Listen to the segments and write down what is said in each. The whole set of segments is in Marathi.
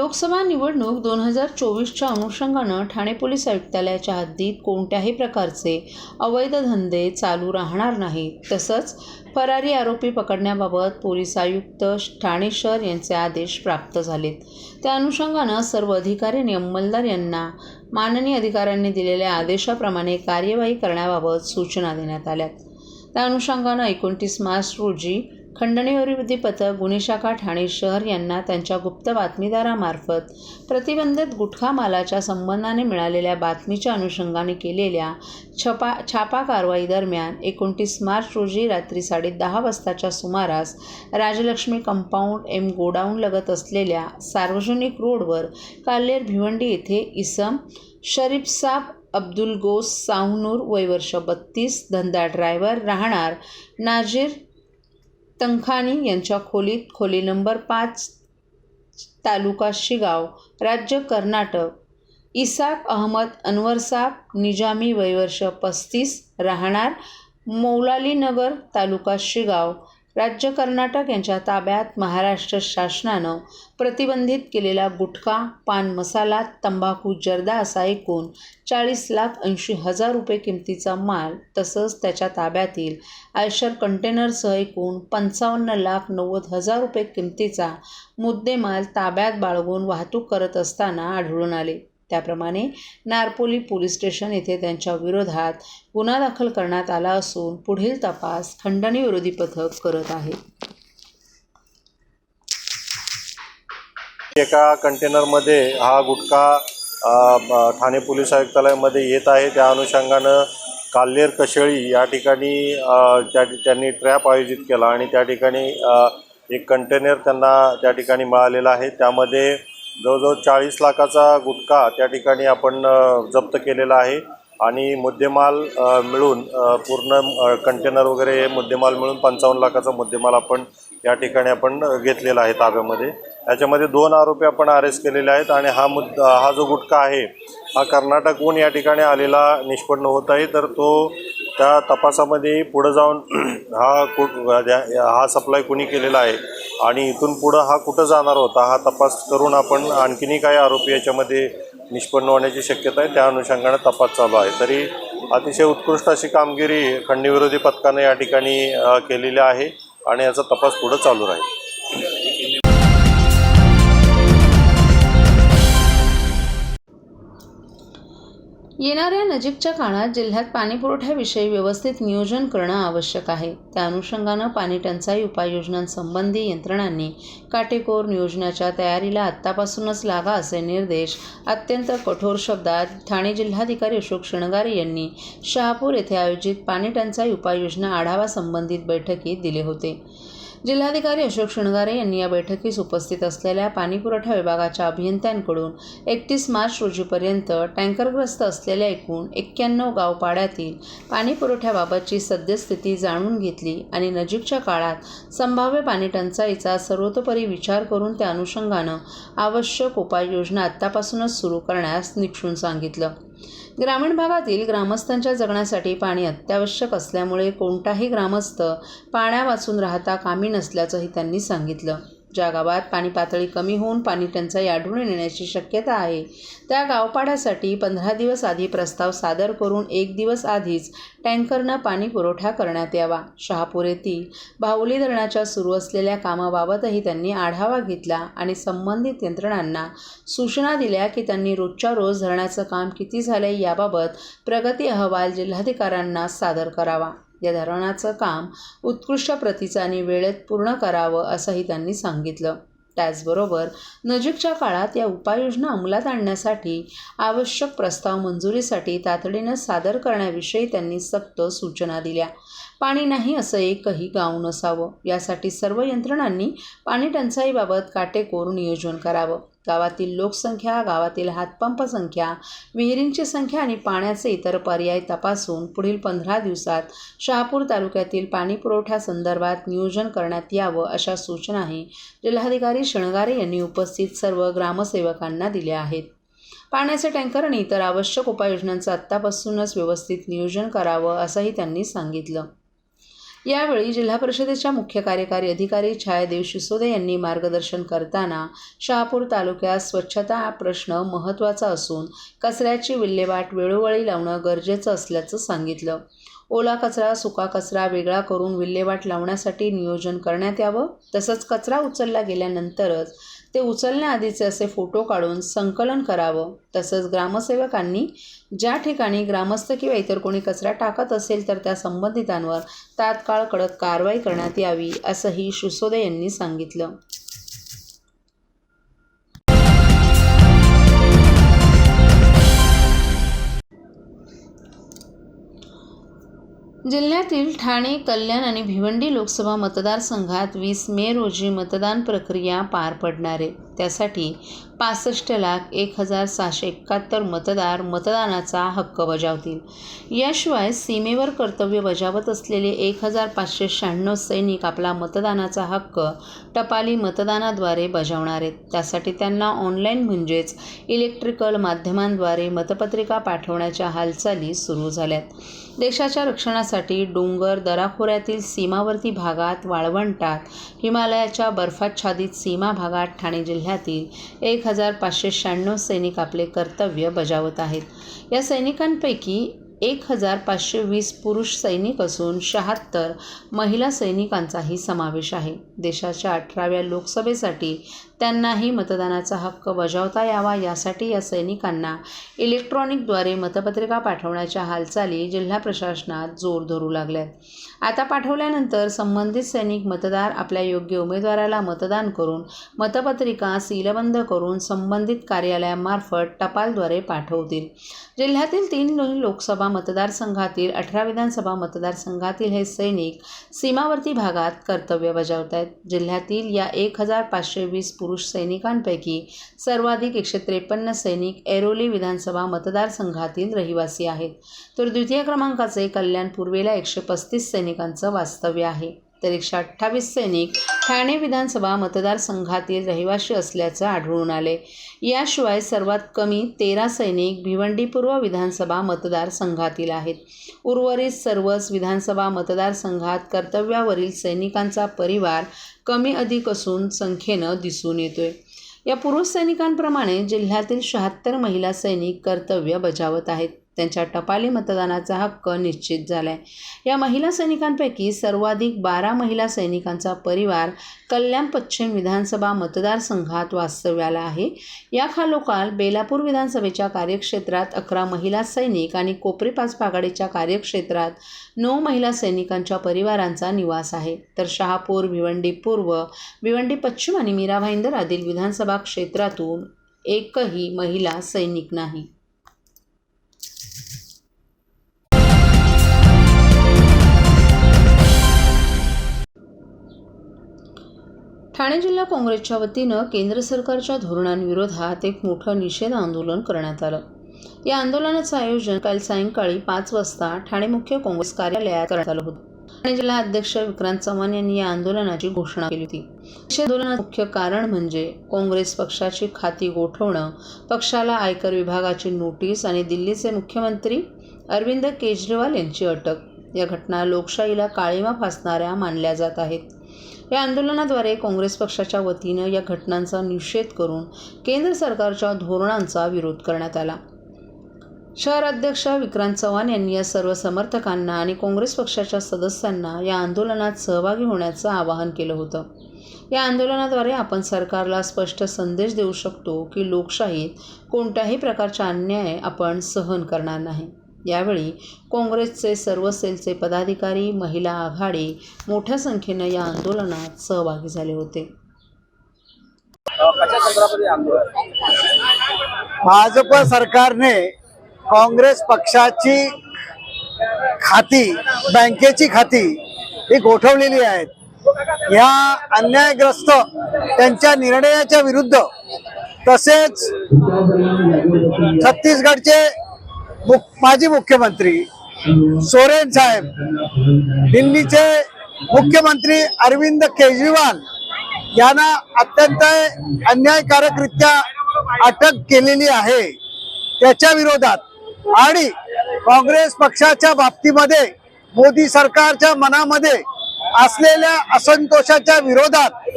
लोकसभा निवडणूक दोन हजार चोवीसच्या अनुषंगानं ठाणे पोलीस आयुक्तालयाच्या हद्दीत कोणत्याही प्रकारचे अवैध धंदे चालू राहणार नाहीत तसंच फरारी आरोपी पकडण्याबाबत पोलीस आयुक्त ठाणे शहर यांचे आदेश प्राप्त झालेत. त्या अनुषंगानं सर्व अधिकारी आणि अंमलदार यांना माननीय अधिकाऱ्यांनी दिलेल्या आदेशाप्रमाणे कार्यवाही करण्याबाबत सूचना देण्यात आल्यात. त्या अनुषंगानं एकोणतीस मार्च रोजी खंडणी विरोधी पथक ठाणे शहर यांना त्यांच्या गुप्त बातमीदारामार्फत प्रतिबंधित गुटखा मालाच्या संबंधाने मिळालेल्या बातमीच्या अनुषंगाने केलेल्या छपा छापा कारवाई दरम्यान एकोणतीस मार्च रोजी रात्री साडे दहा वाजताच्या सुमारास राजलक्ष्मी कंपाऊंड एम गोडाऊन लगत असलेल्या सार्वजनिक रोडवर काल्लेर भिवंडी येथे इसम शरीफसाब अब्दुल गोस सावनूर वय वर्ष बत्तीस धंदा ड्रायव्हर राहणार नाजीर तंखानी यांच्या खोलीत खोली नंबर पाच तालुका शिगाव राज्य कर्नाटक. इसाक अहमद अनवरसाब निजामी वयवर्ष पस्तीस राहणार मौलालीनगर तालुका शिगाव. राज्य कर्नाटक यांच्या ताब्यात महाराष्ट्र शासनानं प्रतिबंधित केलेला गुटखा पान मसाला तंबाखू जर्दा असा एकूण चाळीस लाख ऐंशी हजार रुपये किमतीचा माल तसंच त्याच्या ताब्यातील आयशर कंटेनरसह एकूण पंचावन्न लाख नव्वद हजार रुपये किमतीचा मुद्देमाल ताब्यात बाळगून वाहतूक करत असताना आढळून आले. त्याप्रमाणे नारपोली पोलीस स्टेशन येथे त्यांच्या विरोधात गुन्हा दाखल करण्यात आला असून पुढील तपास खंडणी विरोधी पथक करत आहे. एका कंटेनरमध्ये हा गुटखा ठाणे पोलीस आयुक्तालयामध्ये येत आहे. त्या अनुषंगानं काल्हेर कशेळी या ठिकाणी त्या त्यांनी ट्रॅप आयोजित केला आणि त्या ठिकाणी एक कंटेनर त्यांना त्या ठिकाणी मिळालेला आहे. त्यामध्ये जवळजवळ चाळीस लाखाचा गुटखा त्या ठिकाणी आपण जप्त केलेला आहे. आणि मुद्देमाल मिळून पूर्ण कंटेनर वगैरे हे मुद्देमाल मिळून पंचावन्न लाखाचा मुद्देमाल आपण या ठिकाणी आपण घेतलेला आहे ताब्यामध्ये. याच्यामध्ये दोन आरोपी आपण अरेस्ट केलेले आहेत आणि हा मुद्दा हा जो गुटखा आहे हा कर्नाटकहून या ठिकाणी आलेला निष्पन्न होत आहे. तर तो त्या तपासामध्ये पुढं जाऊन हा कुठ हा सप्लाय कुणी केलेला आहे आणि इथून पुढं हा कुठं जाणार होता हा तपास करून आपण आणखीनही काही आरोपी याच्यामध्ये निष्पन्न होण्याची शक्यता आहे. त्या अनुषंगानं तपास चालू आहे. तरी अतिशय उत्कृष्ट अशी कामगिरी खंडीविरोधी पथकानं या ठिकाणी केलेली आहे आणि याचा तपास पुढं चालू राहील. येणाऱ्या नजीकच्या काळात जिल्ह्यात पाणीपुरवठ्याविषयी व्यवस्थित नियोजन करणं आवश्यक आहे. त्या अनुषंगानं पाणी टंचाई उपाययोजनांसंबंधी यंत्रणांनी काटेकोर नियोजनाच्या तयारीला आत्तापासूनच लागा असे निर्देश अत्यंत कठोर शब्दात ठाणे जिल्हाधिकारी अशोक शृंगारे यांनी शहापूर येथे आयोजित पाणी टंचाई उपाययोजना आढावा संबंधित बैठकीत दिले होते. जिल्हाधिकारी अशोक शृंगारे यांनी या बैठकीस उपस्थित असलेल्या पाणीपुरवठा विभागाच्या अभियंत्यांकडून एकतीस मार्च रोजीपर्यंत टँकरग्रस्त असलेल्या एकूण एक्क्याण्णव गावपाड्यातील पाणीपुरवठ्याबाबतची सद्यस्थिती जाणून घेतली आणि नजीकच्या काळात संभाव्य पाणी टंचाईचा सर्वतोपरी विचार करून त्या अनुषंगानं आवश्यक उपाययोजना आत्तापासूनच सुरू करण्यास निक्षून सांगितलं. ग्रामीण भागातील ग्रामस्थांच्या जगण्यासाठी पाणी अत्यावश्यक असल्यामुळे कोणताही ग्रामस्थ पाण्यावाचून राहता कामी नसल्याचंही त्यांनी सांगितलं. ज्या गावात पाणी पातळी कमी होऊन पाणी टंचाई आढळून येण्याची शक्यता आहे त्या गावपाड्यासाठी पंधरा दिवस आधी प्रस्ताव सादर करून एक दिवस आधीच टँकरनं पाणी पुरवठा करण्यात यावा. शहापूर येथील बाहुली धरणाच्या सुरू असलेल्या कामाबाबतही त्यांनी आढावा घेतला आणि संबंधित यंत्रणांना सूचना दिल्या की त्यांनी रोजच्या रोज धरणाचं काम किती झालंय याबाबत प्रगती अहवाल जिल्हाधिकाऱ्यांना सादर करावा. या धरणाचं काम उत्कृष्ट प्रतीचं आणि वेळेत पूर्ण करावं असंही त्यांनी सांगितलं. त्याचबरोबर नजीकच्या काळात या उपाययोजना अंमलात आणण्यासाठी आवश्यक प्रस्ताव मंजुरीसाठी तातडीनं सादर करण्याविषयी त्यांनी सक्त सूचना दिल्या. पाणी नाही असं एकही गाव नसावं. यासाठी सर्व यंत्रणांनी पाणी टंचाईबाबत काटेकोर नियोजन करावं. गावातील लोकसंख्या गावातील हातपंप संख्या विहिरींची संख्या आणि पाण्याचे इतर पर्याय तपासून पुढील पंधरा दिवसात शहापूर तालुक्यातील पाणी पुरवठ्यासंदर्भात नियोजन करण्यात यावं अशा सूचनाही जिल्हाधिकारी शणगारे यांनी उपस्थित सर्व ग्रामसेवकांना दिल्या आहेत. पाण्याचे टँकर आणि इतर आवश्यक उपाययोजनांचं आत्तापासूनच व्यवस्थित नियोजन करावं असंही त्यांनी सांगितलं. यावेळी जिल्हा परिषदेच्या मुख्य कार्यकारी अधिकारी छायादेव शिसोदे यांनी मार्गदर्शन करताना शहापूर तालुक्यात स्वच्छता हा प्रश्न महत्त्वाचा असून कचऱ्याची विल्हेवाट वेळोवेळी लावणं गरजेचं असल्याचं सांगितलं. ओला कचरा सुका कचरा वेगळा करून विल्हेवाट लावण्यासाठी नियोजन करण्यात यावं तसंच कचरा उचलला गेल्यानंतरच ते उचलण्याआधीचे असे फोटो काढून संकलन करावं. तसंच ग्रामसेवकांनी ज्या ठिकाणी ग्रामस्थ किंवा इतर कोणी कचरा टाकत असेल तर त्या संबंधितांवर तात्काळ कडक कारवाई करण्यात यावी असंही शिसोदे यांनी सांगितलं. जिल्ह्यातील ठाणे कल्याण आणि भिवंडी लोकसभा मतदारसंघात वीस मे रोजी मतदान प्रक्रिया पार पडणार आहे. त्यासाठी पासष्ट लाख एक हजार सहाशे एकाहत्तर मतदार मतदानाचा हक्क बजावतील. याशिवाय सीमेवर कर्तव्य बजावत असलेले एक हजार पाचशे शहाण्णव सैनिक आपला मतदानाचा हक्क टपाली मतदानाद्वारे बजावणार आहेत. त्यासाठी त्यांना ऑनलाईन म्हणजेच इलेक्ट्रिकल माध्यमांद्वारे मतपत्रिका पाठवण्याच्या हालचाली सुरू झाल्यात. देशाच्या रक्षणासाठी डोंगर दराखोऱ्यातील सीमावर्ती भागात वाळवंटात हिमालयाच्या बर्फाच्छादित सीमा भागात ठाणे जिल्ह्यातील एक हजार पाचशे शहाण्णव सैनिक आपले कर्तव्य बजावत आहेत. या सैनिकांपैकी एक हजार पाचशे वीस पुरुष सैनिक असून शहात्तर महिला सैनिकांचाही समावेश आहे. देशाच्या अठराव्या लोकसभेसाठी त्यांनाही मतदानाचा हक्क बजावता यावा यासाठी या सैनिकांना इलेक्ट्रॉनिकद्वारे मतपत्रिका पाठवण्याच्या हालचाली जिल्हा प्रशासनात जोर धरू लागल्यात. आता पाठवल्यानंतर संबंधित सैनिक मतदार आपल्या योग्य उमेदवाराला मतदान करून मतपत्रिका सीलबंद करून संबंधित कार्यालयामार्फत टपालद्वारे पाठवतील. जिल्ह्यातील तीन लोकसभा मतदारसंघातील अठरा विधानसभा मतदारसंघातील हे सैनिक सीमावर्ती भागात कर्तव्य बजावत आहेत जिल्ह्यातील या एक हजार पाचशे वीस पुरुष सैनिकांपैकी सर्वाधिक एकशे त्रेपन्न सैनिक ऐरोली विधानसभा मतदारसंघातील रहिवासी आहेत. तर द्वितीय क्रमांकाचे कल्याण पूर्वेला एकशे पस्तीस सैनिकांचं वास्तव्य आहे. तर एकशे अठ्ठावीस सैनिक ठाणे विधानसभा मतदारसंघातील रहिवासी असल्याचं आढळून आले. याशिवाय सर्वात कमी तेरा सैनिक भिवंडी पूर्व विधानसभा मतदारसंघातील आहेत. उर्वरित सर्वच विधानसभा मतदारसंघात कर्तव्यावरील सैनिकांचा परिवार कमी अधिक असून संख्येनं दिसून येतोय. या पुरुष सैनिकांप्रमाणे जिल्ह्यातील शहात्तर महिला सैनिक कर्तव्य बजावत आहेत. त्यांच्या टपाली मतदानाचा हक्क निश्चित झाला आहे या महिला सैनिकांपैकी सर्वाधिक बारा महिला सैनिकांचा परिवार कल्याण पश्चिम विधानसभा मतदारसंघात वास्तव्याला आहे. या खालोखाल बेलापूर विधानसभेच्या कार्यक्षेत्रात अकरा महिला सैनिक आणि कोपरी पाच कार्यक्षेत्रात नऊ महिला सैनिकांच्या परिवारांचा निवास आहे. तर शहापूर भिवंडी पूर्व भिवंडी पश्चिम आणि मीरा भाईंदर आदील विधानसभा क्षेत्रातून एकही महिला सैनिक नाही. ठाणे जिल्हा काँग्रेसच्या वतीनं केंद्र सरकारच्या धोरणांविरोधात एक मोठं निषेध आंदोलन करण्यात आलं. या आंदोलनाचं आयोजन काल सायंकाळी पाच वाजता ठाणे मुख्य काँग्रेस कार्यालयात करण्यात आलं होतं. ठाणे जिल्हा अध्यक्ष विक्रांत चव्हाण यांनी या आंदोलनाची घोषणा केली होती. निषेध आंदोलनाचं मुख्य कारण म्हणजे काँग्रेस पक्षाची खाती गोठवणं पक्षाला आयकर विभागाची नोटीस आणि दिल्लीचे मुख्यमंत्री अरविंद केजरीवाल यांची अटक. या घटना लोकशाहीला काळीमा फासणाऱ्या मानल्या जात आहेत. या आंदोलनाद्वारे काँग्रेस पक्षाच्या वतीनं या घटनांचा निषेध करून केंद्र सरकारच्या धोरणांचा विरोध करण्यात आला. शहराध्यक्ष विक्रांत चव्हाण यांनी या सर्व समर्थकांना आणि काँग्रेस पक्षाच्या सदस्यांना या आंदोलनात सहभागी होण्याचं आवाहन केलं होतं. या आंदोलनाद्वारे आपण सरकारला स्पष्ट संदेश देऊ शकतो की लोकशाहीत कोणत्याही प्रकारचा अन्याय आपण सहन करणार नाही. यावेळी काँग्रेसचे सर्व सेलचे पदाधिकारी महिला आघाडी मोठ्या संख्येनं या आंदोलनात सहभागी झाले होते. भाजप सरकारने काँग्रेस पक्षाची खाती बँकेची खाती ही गोठवलेली आहेत. या अन्यायग्रस्त त्यांच्या निर्णयाच्या विरुद्ध तसेच छत्तीसगडचे माजी मुख्यमंत्री सोरेन साहेब दिल्लीचे मुख्यमंत्री अरविंद केजरीवाल यांना अत्यंत अन्यायकारकरित्या अटक केलेली आहे. त्याच्या विरोधात आणि काँग्रेस पक्षाच्या बाबतीमध्ये मोदी सरकारच्या मनामध्ये असलेल्या असंतोषाच्या विरोधात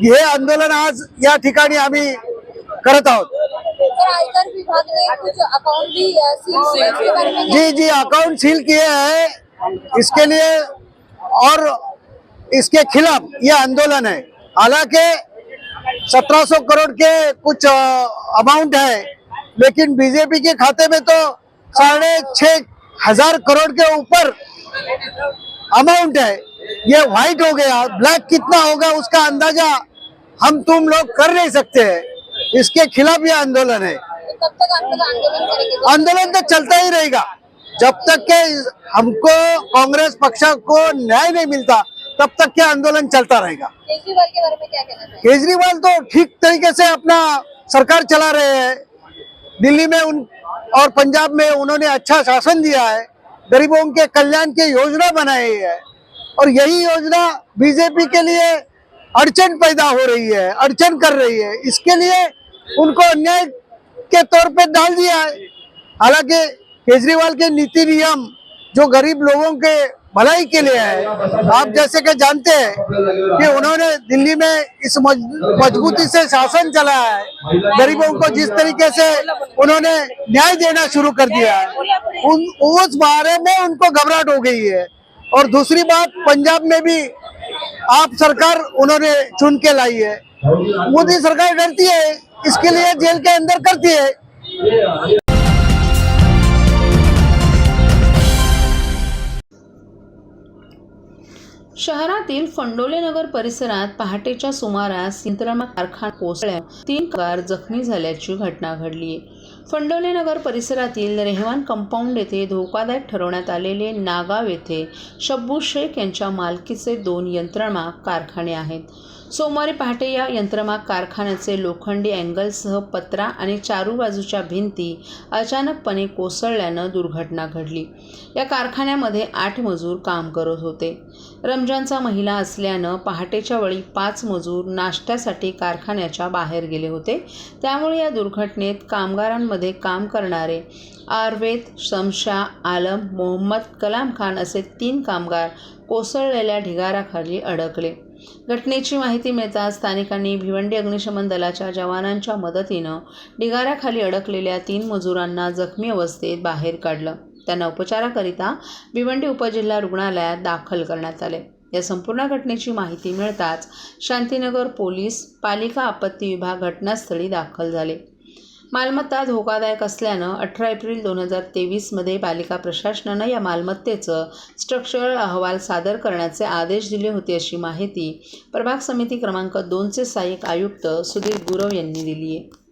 हे आंदोलन आज या ठिकाणी आम्ही करत आहोत. आयकर विभाग ने कुछ अकाउंट भी सील में क्या? जी जी अकाउंट सील किए हैं। इसके लिए और इसके खिलाफ ये आंदोलन है। हालाँकि 1700 करोड़ के कुछ अमाउंट है लेकिन बीजेपी के खाते में तो साढ़े छह हज़ार करोड़ के ऊपर अमाउंट है। ये व्हाइट हो गया ब्लैक कितना होगा उसका अंदाज़ा हम तुम लोग कर नहीं सकते हैं। इसके खिलाफ ये आंदोलन है। आंदोलन तो चलता ही रहेगा। जब तक के हमको कांग्रेस पक्ष को न्याय नहीं मिलता तब तक के आंदोलन चलता रहेगा। केजरीवाल के बारे में क्या कहना केजरीवाल तो ठीक तरीके से अपना सरकार चला रहे हैं। दिल्ली में उन और पंजाब में उन्होंने अच्छा शासन दिया है। गरीबों के कल्याण की योजना बनाई है। और यही योजना बीजेपी के लिए अड़चन पैदा हो रही है अड़चन कर रही है। इसके लिए उनको अन्याय के तौर पे डाल दिया है। हालाँकि केजरीवाल के नीति नियम जो गरीब लोगों के भलाई के लिए है, आप जैसे कि जानते हैं कि उन्होंने दिल्ली में इस मजबूती से शासन चलाया है। गरीबों को जिस तरीके से उन्होंने न्याय देना शुरू कर दिया है, उन, उस बारे में उनको घबराहट हो गई है। और दूसरी बात, पंजाब में भी आप सरकार उन्होंने चुन के लाई है। मोदी सरकार डरती है। इसके लिए जेल के अंदर करती है। शहरातील फंडोले नगर परिसरात पहाटेच्या सुमारास यंत्रमा कारखाना कोसळ्या तीन कार जखमी झाल्याची घटना घडली. फंडोले नगर परिसरातील रेहवान कंपाऊंड येथे धोकादायक ठरवण्यात आलेले नागाव येथे शब्बू शेख यांच्या मालकीचे दोन यंत्रणा कारखाने आहेत. सोमवारी पहाटे या यंत्रमाग कारखान्याचे लोखंडी अँगलसह पत्रा आणि चारू बाजूच्या भिंती अचानकपणे कोसळल्यानं दुर्घटना घडली. या कारखान्यामध्ये आठ मजूर काम करत होते. रमजानचा महिला असल्यानं पहाटेच्या वेळी पाच मजूर नाश्त्यासाठी कारखान्याच्या बाहेर गेले होते. त्यामुळे या दुर्घटनेत कामगारांमध्ये काम करणारे आर्वेद शमशा आलम मोहम्मद कलाम खान असे तीन कामगार कोसळलेल्या ढिगाराखाली अडकले. घटनेची माहिती मिळताच स्थानिकांनी भिवंडी अग्निशमन दलाच्या जवानांच्या मदतीनं ढिगाऱ्याखाली अडकलेल्या तीन मजुरांना जखमी अवस्थेत बाहेर काढलं. त्यांना उपचाराकरिता भिवंडी उपजिल्हा रुग्णालयात दाखल करण्यात आले. या संपूर्ण घटनेची माहिती मिळताच शांतीनगर पोलीस पालिका आपत्ती विभाग घटनास्थळी दाखल झाले. मालमत्ता धोकादायक असल्यानं अठरा एप्रिल दोन हजार तेवीसमध्ये पालिका प्रशासनानं या मालमत्तेचं स्ट्रक्चरल अहवाल सादर करण्याचे आदेश दिले होते अशी माहिती प्रभाग समिती क्रमांक दोनचे सहाय्यक आयुक्त सुधीर गुरव यांनी दिली आहे